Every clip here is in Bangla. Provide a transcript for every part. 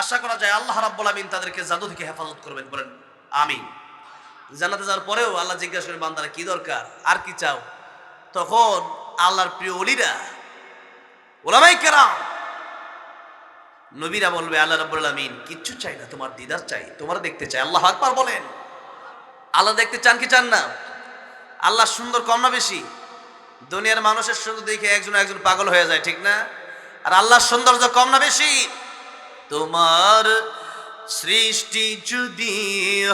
আশা করা যায় আল্লাহ রাব্বুল আমিন তাদেরকে জাদু থেকে হেফাজত করবেন। বলেন, আমিন। জানাতে যাওয়ার পরেও আল্লাহ জিজ্ঞাসা করেন, বান্দারা, কি দরকার? আর কি চাও? তখন আল্লাহর প্রিয় অলিরা ওলামাই কেরাম, নবীরা বলবে, আল্লাহ রাব্বুল আমিন কিচ্ছু চাই না, তোমার দিদার চাই, তোমার দেখতে চাই। আল্লাহ আকবার বলেন। আল্লাহ দেখতে চান কি চান না? আল্লাহ সুন্দর কম না বেশি? দুনিয়ার মানুষের সুন্দর দেখে একজন একজন পাগল হয়ে যায়, ঠিক না? আর আল্লাহর সৌন্দর্য কম না বেশি? তোমার সৃষ্টি যদি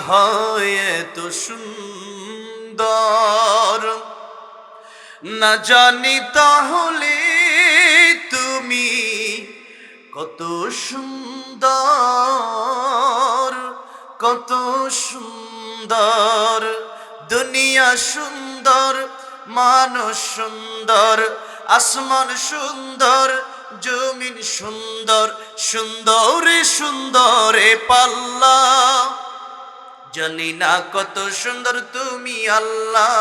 হয় তো সুন্দর। না জানি তাহলে তুমি কত সুন্দর কত সুন্দর। দুনিয়া সুন্দর, মানুষ সুন্দর, আসমান সুন্দর, জমিন সুন্দর সুন্দরে সুন্দরে পাল্লা। জানি না কত সুন্দর তুমি আল্লাহ।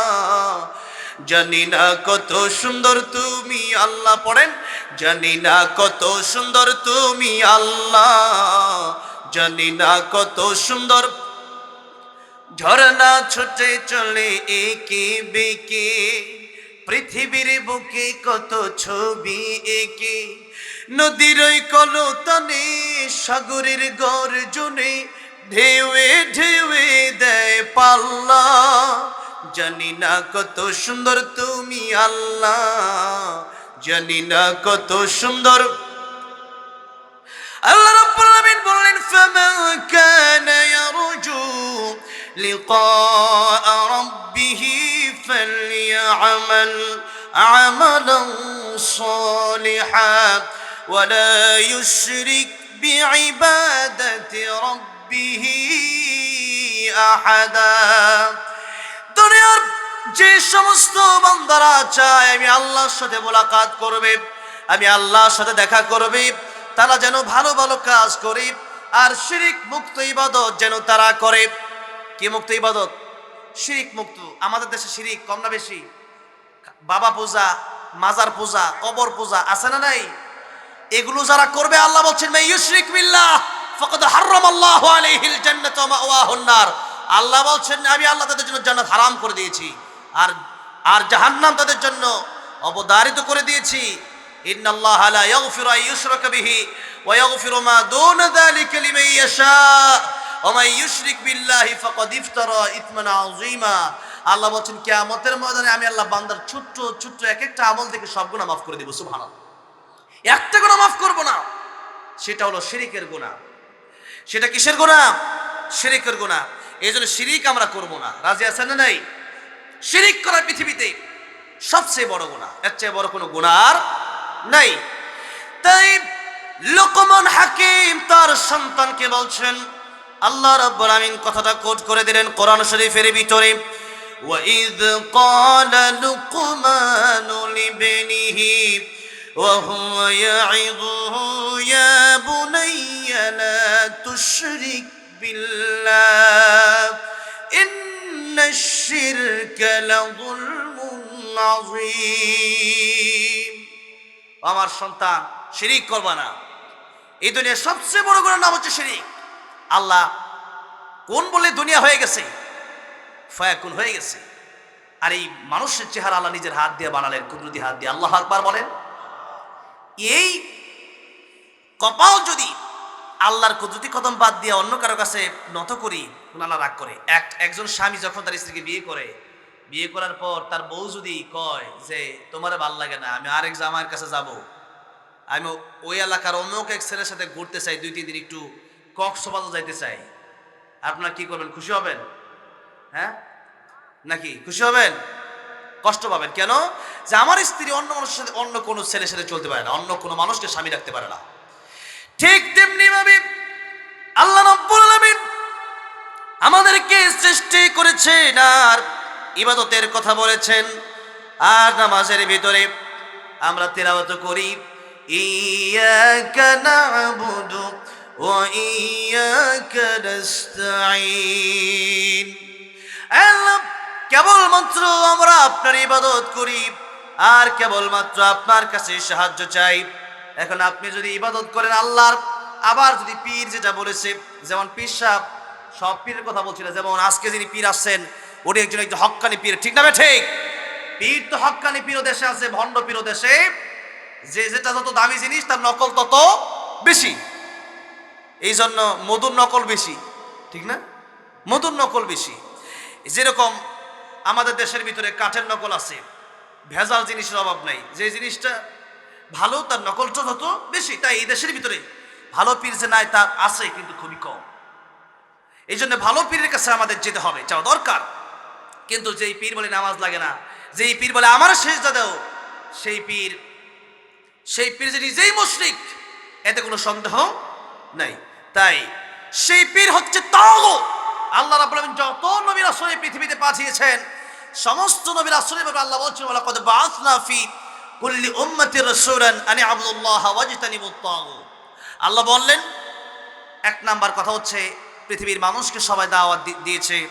জানি না কত সুন্দর তুমি আল্লাহ। পড়েন, জানি না কত সুন্দর তুমি আল্লাহ। জানি না কত সুন্দর। ঝরনা ছুটে চলে একে বেকে, পৃথিবীর বুকে কত ছবি একে। নদীর ওই কলতানে, সাগরের গর্জনে ঢেউয়ে ঢেউয়ে দেয় পাল্লা। জানি না কত সুন্দর তুমি আল্লাহ, জানি না কত সুন্দর। আল্লাহ রাব্বুল আলামিন বললেন ফামান কানা ইয়ারজু লিকাআ রাব্বিহ ফালইআমাল আমালান সালিহা ولا يشرك بعبادة ربه أحدا দুনিয়ার যে সমস্ত বান্দারা চায় আমি আল্লাহর সাথে মোলাকাত করবে আমি আল্লাহর সাথে দেখা করবে তারা যেন ভালো ভালো কাজ করে আর শিরিক মুক্ত ইবাদত যেন তারা করে কি মুক্ত ইবাদত শিরিক মুক্ত আমাদের দেশে শিরিক কম না বেশি বাবা পূজা মাজার পূজা, কবর পূজা আছে না নাই? এগুলো যারা করবে, আল্লাহ বলছেন ইউশরিক বিল্লাহ, ফাকাদ হারামাল্লাহু আলাইহিল জান্নাত ওয়া মাওয়াহুন নার। আল্লাহ বলছেন, আমি আল্লাহ তাদের জন্য জান্নাত হারাম করে দিয়েছি। আর আর জাহান্নাম তাদের জন্য অবদারিত করে দিয়েছি। ইন্নাল্লাহা লা ইয়াগফিরু আন ইউশরাকা বিহি ওয়া ইয়াগফিরু মা দুনা যালিকা লিমান ইয়াশা। ওয়া মান ইউশরিক বিল্লাহি ফাকাদ ইফতারা ইতমান আযীমা। আল্লাহ বলছেন, কিয়ামতের ময়দানে আমি আল্লাহ বান্দার ছোট্ট ছোট্ট এক একটা আমল থেকে সব গুনাহ মাফ করে দেব, সুবহানাল্লাহ। একটা গুণা মাফ করব না, সেটা হলো শিরিকের গুণা। সেটা কিসের গুণা? শিরিকের গুণা। এই জন্য শিরিক আমরা করব না। রাজি আছেন না নাই? শিরিক করা পৃথিবীতে সবচেয়ে বড় গুণা। এর চেয়ে বড় কোনো গুণার নাই। তাই লোকমান হাকিম তার সন্তানকে বলছেন, আল্লাহ রাব্বুল আমিন কথাটা কোট করে দিলেন কোরআন শরীফের ভিতরে। وَإِذْ قَالَ لُقْمَانُ لِابْنِهِ وهو يعظه يا بني لا تشرك بالله إن الشرك لظلم عظيم আমার সন্তান শিরিক করবা না এই দুনিয়ার সবচেয়ে বড় গুণের নাম হচ্ছে শিরিক আল্লাহ কোন বলে দুনিয়া হয়ে গেছে ফয়াকুন হয়ে গেছে। আর এই মানুষের চেহারা আল্লাহ নিজের হাত দিয়ে বানালেন, কুদরতি হাত দিয়ে। আল্লাহ আকবার বলেন, এই কপাল যদি আল্লাহর কুদরতি কদম বাদ দিয়ে অন্য কারও কাছে নত করি আল্লাহ রাগ করে। এক, একজন স্বামী যখন তার স্ত্রীকে বিয়ে করে, বিয়ে করার পর তার বউ যদি কয় যে, তোমার ভালো লাগে না, আমি আরেক জামাইয়ের কাছে যাব। আমি ওই এলাকার অন্য এক ছেলের সাথে ঘুরতে চাই, দুই, তিন দিন একটু কক্সবাজার যাইতে চাই। আপনারা কি করবেন? খুশি হবেন? হ্যাঁ? নাকি? খুশি হবেন? কষ্ট পাবেন। কেন? যে আমার স্ত্রী অন্য মানুষের সাথে অন্য কোনো ছেলের সাথে চলতে পারে না। অন্য কোনো মানুষকে স্বামী রাখতে পারে না। ঠিক তেমনি ভাবে আল্লাহ রব্বুল আমাদেরকে সৃষ্টি করেছেন আর ইবাদতের কথা বলেছেন। আর নামাজের ভিতরে আমরা তেলাওয়াত করি ইয়াকা না'বুদু ওয়া ইয়াকা নাস্তাঈন। কেবলমাত্র আমরা আপনার ইবাদত করি, আর কেবলমাত্র আপনার কাছে সাহায্য চাই। এখন আপনি যদি ইবাদত করেন আল্লাহর, আবার যদি পীর যেটা বলেছে, যেমন পীর সাহেব, সব পীরের কথা বলছিল যেমন আজকে যিনি পীর আসছেন, উনি একজন একজন হক্কানি পীর, ঠিক না ঠিক। পীর তো হক্কানি পীর দেশে আছে, ভণ্ড পীর দেশে। যে যেটা যত দামি জিনিস, তার নকল তত বেশি। এই জন্য মধুর নকল বেশি, ঠিক না? মধুর নকল বেশি। যেরকম আমাদের দেশের ভিতরে কাঠের নকল আছে, ভেজাল জিনিসের অভাব নাই। যে জিনিসটা ভালো, তার নকলটা তত বেশি, তাই এই দেশের ভিতরে ভালো পীর যে নাই, তার আছে কিন্তু খুবই কম। এই জন্য ভালো পীরের কাছে আমাদের যেতে হবে, যাওয়া দরকার। কিন্তু যেই পীর বলে নামাজ লাগে না, যেই পীর বলে আমার শেষ দাদাও সেই পীর সেই পীর যে নিজেই মুশরিক, এতে কোনো সন্দেহ নাই। তাই সেই পীর হচ্ছে তাও আল্লাহ রাব্বুল আলামিন যত নবী রাসূল পৃথিবীতে পাঠিয়েছেন, সমস্ত নবী রাসূলের ব্যাপারে আল্লাহ বলছেন ওয়া লাকাদ বাআসনা ফি কুল্লি উম্মাতির রাসূলান আনি আবদুল্লাহ ওয়াজতানিবুত তাগুত. আল্লাহ বললেন, এক নাম্বার কথা হচ্ছে, পৃথিবীর মানুষকে সবাই দাওয়াত দিয়েছে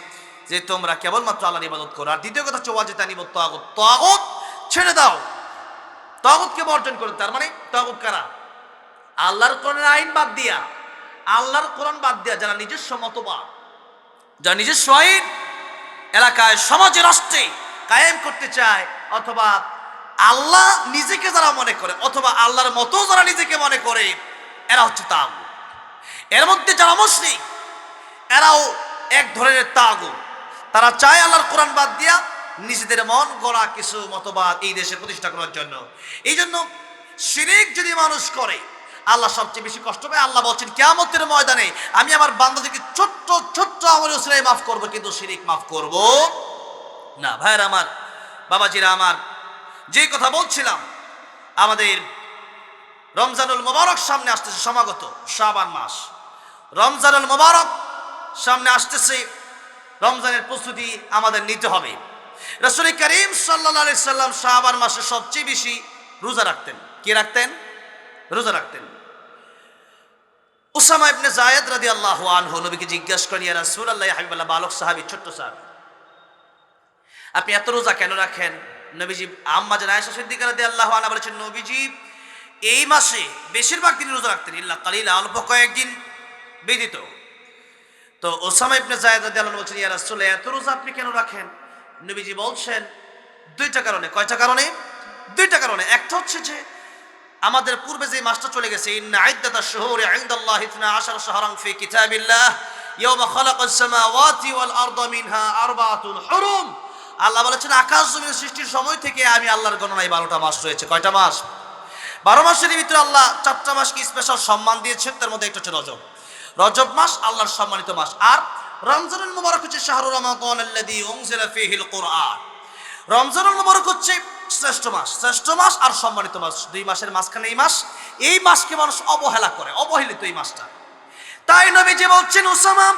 যে তোমরা কেবলমাত্র আল্লাহর ইবাদত করো। আর দ্বিতীয় কথা হচ্ছে, ওয়াজতানিবুত তাগুত। তাগুত ছেড়ে দাও। তাগুতকে বর্জন করো। তার মানে তাগুত কারা? আল্লাহর কোরআনের আইন বাদ দিয়া। আল্লাহর কোরআন বাদ দিয়া যারা নিজস্ব মতবাদ যারা নিজস্ব আইন এলাকায় সমাজে রাষ্ট্রে কায়েম করতে চায়, অথবা আল্লাহ নিজেকে যারা মনে করে, অথবা আল্লাহর মতো যারা নিজেকে মনে করে, এরা হচ্ছে তাগু এর মধ্যে যারা মুসলিম এরাও এক ধরনের তাগু তারা চায় আল্লাহর কোরআন বাদ দিয়া নিজেদের মন গড়া কিছু মতবাদ এই দেশে প্রতিষ্ঠা করার জন্য। এই জন্য শিরিক যদি মানুষ করে আল্লাহ সবচেয়ে বেশি কষ্ট পায়। আল্লাহ বলছেন, কেয়ামতের ময়দানে আমি আমার বান্দাদেরকে ছোট্ট ছোট্ট আমল উসরাই মাফ করব, কিন্তু শিরিক মাফ করব না। ভাইয়ের আমার, বাবাজিরা আমার যে কথা বলছিলাম, আমাদের রমজানুল মোবারক সামনে আসতেছে সমাগত শাবান মাস। রমজানুল মোবারক সামনে আসতেছে, রমজানের প্রস্তুতি আমাদের নিতে হবে। রসুল করিম সাল্লা সাল্লাম শাহবান মাসে সবচেয়ে বেশি রোজা রাখতেন। কি রাখতেন? রোজা রাখতেন। উসামা ইবনে জায়েদ রাদি আল্লাহ আনহু নবীকে জিজ্ঞাসা করেন, ইয়া রাসূলুল্লাহ হাবিবাল্লাহ, বালক সাহাবী, ছোট্ট স্যার আপনি এত রোজা কেন রাখেন? নবীজি, আম্মা জান আয়েশা সিদ্দিকা রাদিয়াল্লাহু আনহা বলেছেন, নবীজি, এই মাসে বেশিরভাগ দিন রোজা রাখতেন, ইল্লা কালিলা, অল্প কয়েকদিন ব্যতীত। তো ওসামা ইবনে জায়েদ রাদিয়াল্লাহু বলছেন, ইয়া রাসূলুল্লাহ, এত রোজা আপনি কেন রাখেন? নবীজি বলছেন, দুইটা কারণে। কয়টা কারণে? দুইটা কারণে। একটা হচ্ছে যে আমাদের পূর্বে যে মাসটা চলে গেছে, ইন্না আইদ্দাতা শুহুরি ইনদাল্লাহি 12 শাহরান ফি কিতাবিল্লাহ ইয়াওমা খালাকাস সামাওয়াতি ওয়াল আরদা মিনহা আরবাআতুন হুরুম। আল্লাহ বলেছেন, আকাশ জমিন সৃষ্টির সময় থেকে আমি আল্লাহর গণনায় বারোটা মাস রয়েছে। কয়টা মাস? বারো মাসের ভিতরে আল্লাহ চারটা মাসকে স্পেশাল সম্মান দিয়েছেন, তার মধ্যে একটা হচ্ছে রজব। রজব মাস আল্লাহর সম্মানিত মাস। আর রমজানুল মুবারক হচ্ছে শাহরুর রমাদান আল্লাযী উনজিলা ফীহিল কুরআন। রমজানুল মুবারক হচ্ছে শ্রেষ্ঠ মাস শ্রেষ্ঠ মাস আর সম্মানিত মাস, দুই মাসের মাঝখানে এই মাস, এই মাসকে মানুষ অবহেলা করে, অবহেলিত এই মাসটা। তাই নবী যে বলছেন, উসামা,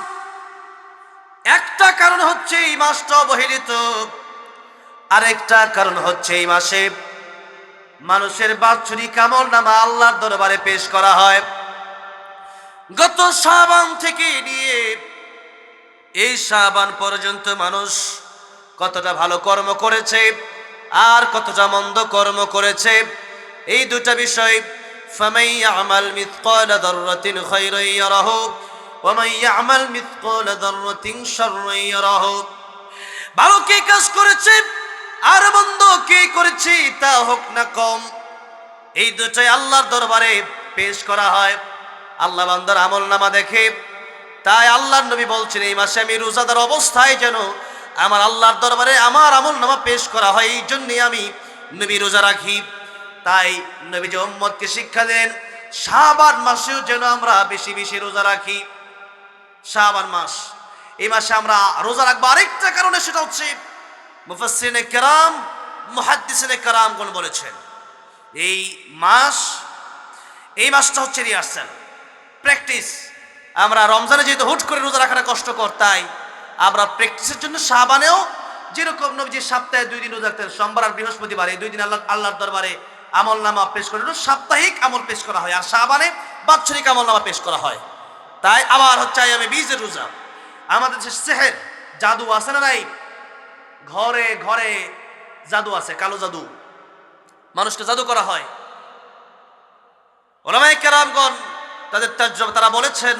একটা কারণ হচ্ছে এই মাসটা অবহেলিত, আরেকটা কারণ হচ্ছে এই মাসে মানুষের বাৎসরিক আমল নামা আল্লাহর দরবারে পেশ করা হয়। গত সাবান থেকে নিয়ে এই সাবান পর্যন্ত মানুষ কতটা ভালো কর্ম করেছে আর কতটা মন্দ কর্ম করেছে এই দুটা বিষয় فمن يعمل مثقال ذرة خيرا يره ومن يعمل مثقال ذرة شرا يره ভালো কে কাজ করেছে আর মন্দ কে করেছে তা হোক না কম এই দুটোই আল্লাহর দরবারে পেশ করা হয় আল্লাহ বান্দার আমল নামা দেখে তাই আল্লাহর নবী বলছেন এই মাসে আমি রোজাদার অবস্থায় যেন আমার আল্লাহর দরবারে আমার আমল নামা পেশ করা হয়, এই জন্যে আমি নবী রোজা রাখি। তাই নবী যে শিক্ষা দেন, শাবান মাসেও যেন আমরা বেশি বেশি রোজা রাখি। শাবান মাস, এই মাসে আমরা রোজা রাখব আরেকটা কারণে, সেটা হচ্ছে মুফাসসিরিনে কেরাম মুহাদ্দিসিনে কেরাম কোন বলেছেন, এই মাস, এই মাসটা হচ্ছে রিহার্সাল প্র্যাকটিস আমরা রমজানে যেহেতু হুট করে রোজা রাখাটা কষ্টকর, তাই আমরা প্র্যাকটিসের জন্য সাবানেও যেরকম নবীজি সপ্তাহে দুই দিন রোজা রাখতেন, সোমবার আর বৃহস্পতিবার দুই দিন আল্লাহ আল্লাহর দরবারে আমল নামা পেশ করে সাপ্তাহিক আমল পেশ করা হয়, আর সাবানে বাৎসরিক আমল নামা পেশ করা হয়। তাই আবার হচ্ছে আমি বীজের রোজা। আমাদের যে সেহের জাদু আছে না নাই? ঘরে ঘরে জাদু আছে, কালো জাদু। মানুষকে জাদু করা হয়। ওলামাই কেরামগণ তাদের তারা বলেছেন,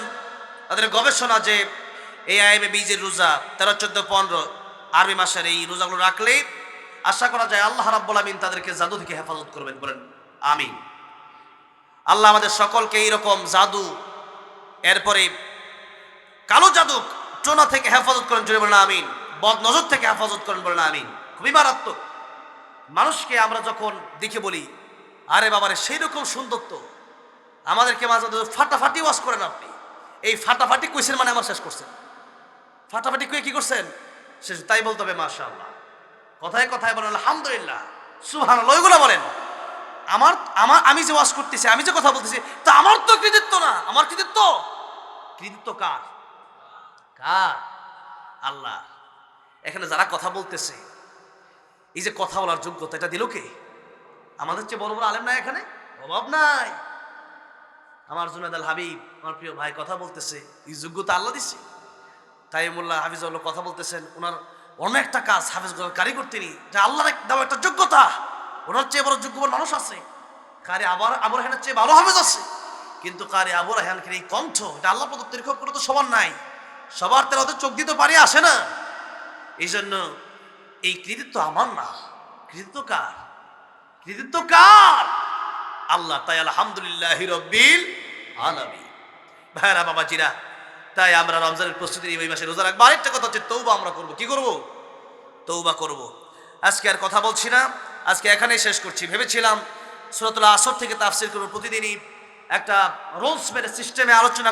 তাদের গবেষণা যে এই আইএমএ বীজের রোজা তেরো, চোদ্দ, পনেরো আরবি মাসের এই রোজাগুলো রাখলে আশা করা যায় আল্লাহ রাব্বুল আমিন তাদেরকে জাদু থেকে হেফাজত করবেন। বলেন, আমিন। আল্লাহ আমাদের সকলকে এইরকম জাদু, এরপরে কালো জাদু টোনা থেকে হেফাজত করেন, জোরে বলেন আমিন। বদ নজর থেকে হেফাজত করেন, বলেন আমিন। খুবই মারাত্মক। মানুষকে আমরা যখন দেখে বলি, আরে বাবারে সেই রকম সুন্দর তো আমাদেরকে মাঝে ফাটাফাটি ওয়াশ করেন আপনি। এই ফাটাফাটি কুইসের মানে আমার শেষ করছেন ফাটাফাটি কুয়ে কি করছেন? সে তাই বলতে হবে মাশা আল্লাহ কথায় কথায় বলেন, আলহামদুলিল্লাহ। সুহান ওইগুলো বলেন। আমার আমার, আমি যে ওয়াশ করতেছি, আমি যে কথা বলতেছি, তা আমার তো কৃতিত্ব না। আমার কৃতিত্ব? কৃতিত্ব কার? কার? আল্লাহ এখানে যারা কথা বলতেছে, এই যে কথা বলার যোগ্যতা, এটা দিল কে? আমাদের চেয়ে বড় বড় আলেম নাই এখানে? অভাব নাই। আমার জুনাদ আল হাবিব, আমার প্রিয় ভাই, কথা বলতেছে, এই যোগ্যতা আল্লাহ দিচ্ছে তাই মোল্লা হাফিজুল্লাহ কথা বলতেছেন ওনার অনেকটা কাজ হাফিজ কারিগর তিনি, যা আল্লাহর দেওয়া একটা যোগ্যতা। ওনার চেয়ে বড় যোগ্যবান মানুষ আছে। কারে আবার আবু রাহানের চেয়ে ভালো হাফিজ আছে। কিন্তু কারে আবু রাহানকে এই কণ্ঠ, এটা আল্লাহ প্রদত্ত নিরীক্ষক করে তো সবার নাই। সবার তেরা ওদের চোখ দিতে পারি আসে না। এই জন্য এই কৃতিত্ব আমার না। কৃতিত্ব কার? কৃতিত্ব কার? আল্লাহ তাই আলহামদুলিল্লাহ রব্বিল আলামিন। ভাইরা বাবাজিরা তাই আমরা রমজানের প্রস্তুতি এই মাসে রোজা রাখব। আরেকটা কথা হচ্ছে তৌবা আমরা করব। কি করব? তৌবা করব। আজকে আর কথা বলছি না। আজকে এখানেই শেষ করছি। ভেবেছিলাম সুরতুল্লাহ আসর থেকে তাফসির করব প্রতিদিনই একটা রোলস মেরে সিস্টেমে আলোচনা